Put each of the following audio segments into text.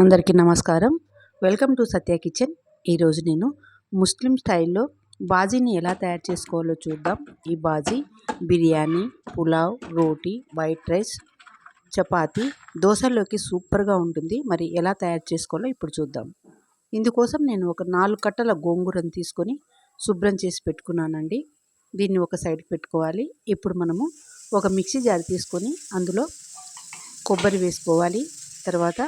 అందరికీ నమస్కారం. Welcome to Satya kitchen. ఈరోజు నేను ముస్లిం స్టైల్లో బాజీని ఎలా తయారు చేసుకోవాలో చూద్దాం. ఈ బాజీ బిర్యానీ పులావ్ రోటీ వైట్ రైస్ చపాతి దోశల్లోకి సూపర్గా ఉంటుంది. మరి ఎలా తయారు చేసుకోవాలో ఇప్పుడు చూద్దాం. ఇందుకోసం నేను ఒక నాలుగు కట్టల గోంగూరను తీసుకొని శుభ్రం చేసి పెట్టుకున్నానండి. దీన్ని ఒక సైడ్ పెట్టుకోవాలి. ఇప్పుడు మనము ఒక మిక్సీ జార్ తీసుకొని అందులో కొబ్బరి వేసుకోవాలి. తర్వాత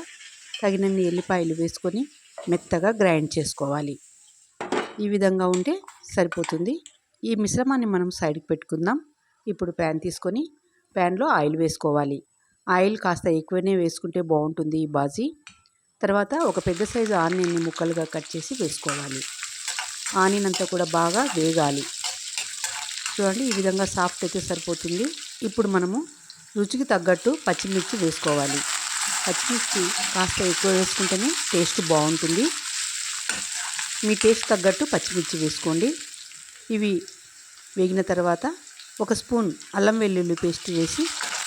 తగినన్ని ఎల్లిపాయలు వేసుకొని మెత్తగా గ్రైండ్ చేసుకోవాలి. ఈ విధంగా ఉంటే సరిపోతుంది. ఈ మిశ్రమాన్ని మనం సైడ్కి పెట్టుకుందాం. ఇప్పుడు ప్యాన్ తీసుకొని ప్యాన్లో ఆయిల్ వేసుకోవాలి. ఆయిల్ కాస్త ఎక్కువనే వేసుకుంటే బాగుంటుంది ఈ బాజీ. తర్వాత ఒక పెద్ద సైజు ఆనియన్ని ముక్కలుగా కట్ చేసి వేసుకోవాలి. ఆనియన్ అంతా కూడా బాగా వేగాలి. చూడండి ఈ విధంగా సాఫ్ట్ అయితే సరిపోతుంది. ఇప్పుడు మనము రుచికి తగ్గట్టు పచ్చిమిర్చి వేసుకోవాలి. పచ్చిమిర్చి కాస్త ఎక్కువ వేసుకుంటేనే టేస్ట్ బాగుంటుంది. మీ టేస్ట్ తగ్గట్టు పచ్చిమిర్చి వేసుకోండి. ఇవి వేగిన తర్వాత ఒక స్పూన్ అల్లం వెల్లుల్లి పేస్ట్ వేసి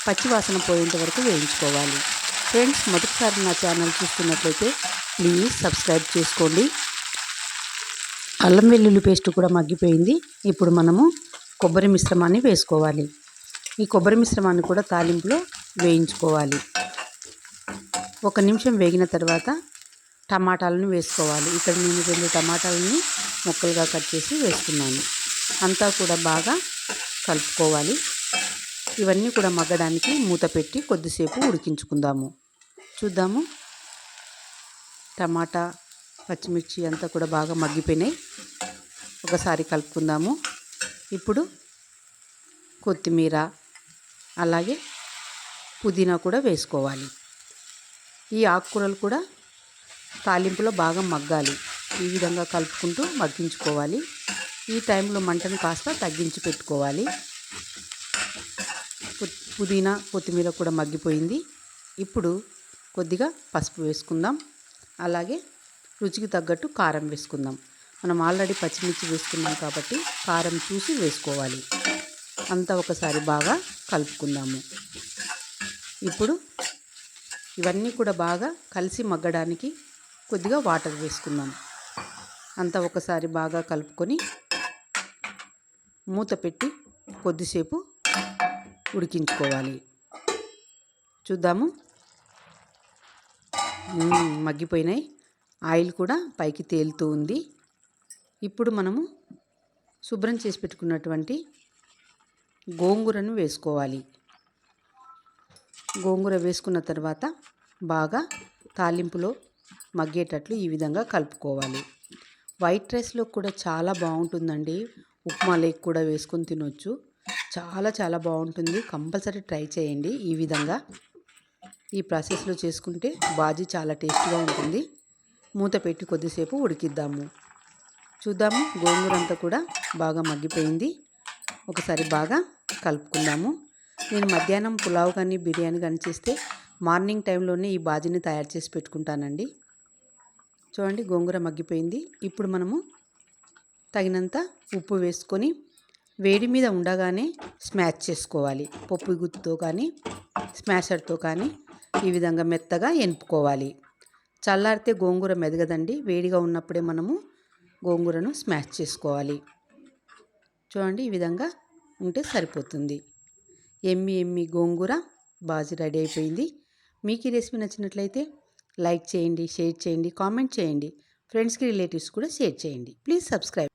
పచ్చివాసన పోయేంత వరకు వేయించుకోవాలి. ఫ్రెండ్స్ మొదటిసారి నా ఛానల్ చూస్తున్నట్లయితే ప్లీజ్ సబ్స్క్రైబ్ చేసుకోండి. అల్లం వెల్లుల్లి పేస్ట్ కూడా మగ్గిపోయింది. ఇప్పుడు మనము కొబ్బరి మిశ్రమాన్ని వేసుకోవాలి. ఈ కొబ్బరి మిశ్రమాన్ని కూడా తాలింపులో వేయించుకోవాలి. ఒక నిమిషం వేగిన తర్వాత టమాటాలను వేసుకోవాలి. ఇక్కడ నేను రెండు టమాటాలని ముక్కలుగా కట్ చేసి వేసుకున్నాను. అంతా కూడా బాగా కలుపుకోవాలి. ఇవన్నీ కూడా మగ్గడానికి మూత పెట్టి కొద్దిసేపు ఉడికించుకుందాము. చూద్దాము. టమాటా పచ్చిమిర్చి అంతా కూడా బాగా మగ్గిపోయినాయి. ఒకసారి కలుపుకుందాము. ఇప్పుడు కొత్తిమీర అలాగే పుదీనా కూడా వేసుకోవాలి. ఈ ఆకుకూరలు కూడా తాలింపులో బాగా మగ్గాలి. ఈ విధంగా కలుపుకుంటూ మగ్గించుకోవాలి. ఈ టైంలో మంటను కాస్త తగ్గించి పెట్టుకోవాలి. పుదీనా కొత్తిమీర కూడా మగ్గిపోయింది. ఇప్పుడు కొద్దిగా పసుపు వేసుకుందాం. అలాగే రుచికి తగ్గట్టు కారం వేసుకుందాం. మనం ఆల్రెడీ పచ్చిమిర్చి వేసుకున్నాం కాబట్టి కారం చూసి వేసుకోవాలి. అంతా ఒకసారి బాగా కలుపుకుందాము. ఇప్పుడు ఇవన్నీ కూడా బాగా కలిసి మగ్గడానికి కొద్దిగా వాటర్ వేసుకుందాం. అంతా ఒకసారి బాగా కలుపుకొని మూత పెట్టి కొద్దిసేపు ఉడికించుకోవాలి. చూద్దాము. మగ్గిపోయినాయి. ఆయిల్ కూడా పైకి తేలుతూ ఉంది. ఇప్పుడు మనము శుభ్రం చేసి పెట్టుకున్నటువంటి గోంగూరను వేసుకోవాలి. గోంగూర వేసుకున్న తర్వాత బాగా తాలింపులో మగ్గేటట్లు ఈ విధంగా కలుపుకోవాలి. వైట్ రైస్లో కూడా చాలా బాగుంటుందండి. ఉప్మా లేక్ కూడా వేసుకొని తినొచ్చు. చాలా చాలా బాగుంటుంది. కంపల్సరీ ట్రై చేయండి. ఈ విధంగా ఈ ప్రాసెస్లో చేసుకుంటే బాజీ చాలా టేస్ట్గా ఉంటుంది. మూత పెట్టి కొద్దిసేపు ఉడికిద్దాము. చూద్దాము. గోంగూర అంతా కూడా బాగా మగ్గిపోయింది. ఒకసారి బాగా కలుపుకుందాము. నేను మధ్యాహ్నం పులావ్ కానీ బిర్యానీ కానీ చేస్తే మార్నింగ్ టైంలోనే ఈ బాజీని తయారు చేసి పెట్టుకుంటానండి. చూడండి గోంగూర మగ్గిపోయింది. ఇప్పుడు మనము తగినంత ఉప్పు వేసుకొని వేడి మీద ఉండగానే స్మాష్ చేసుకోవాలి. పప్పు గుత్తుతో కానీ స్మాషర్తో కానీ ఈ విధంగా మెత్తగా ఎనుపుకోవాలి. చల్లారితే గోంగూర మెదగదండి. వేడిగా ఉన్నప్పుడే మనము గోంగూరను స్మాష్ చేసుకోవాలి. చూడండి ఈ విధంగా ఉంటే సరిపోతుంది. ఎమ్మి ఎమ్మి గోంగూర బాజీ రెడీ అయిపోయింది. మీకు ఈ రెసిపీ నచ్చినట్లయితే లైక్ చేయండి షేర్ చేయండి కామెంట్ చేయండి. ఫ్రెండ్స్కి రిలేటివ్స్ కూడా షేర్ చేయండి. Please subscribe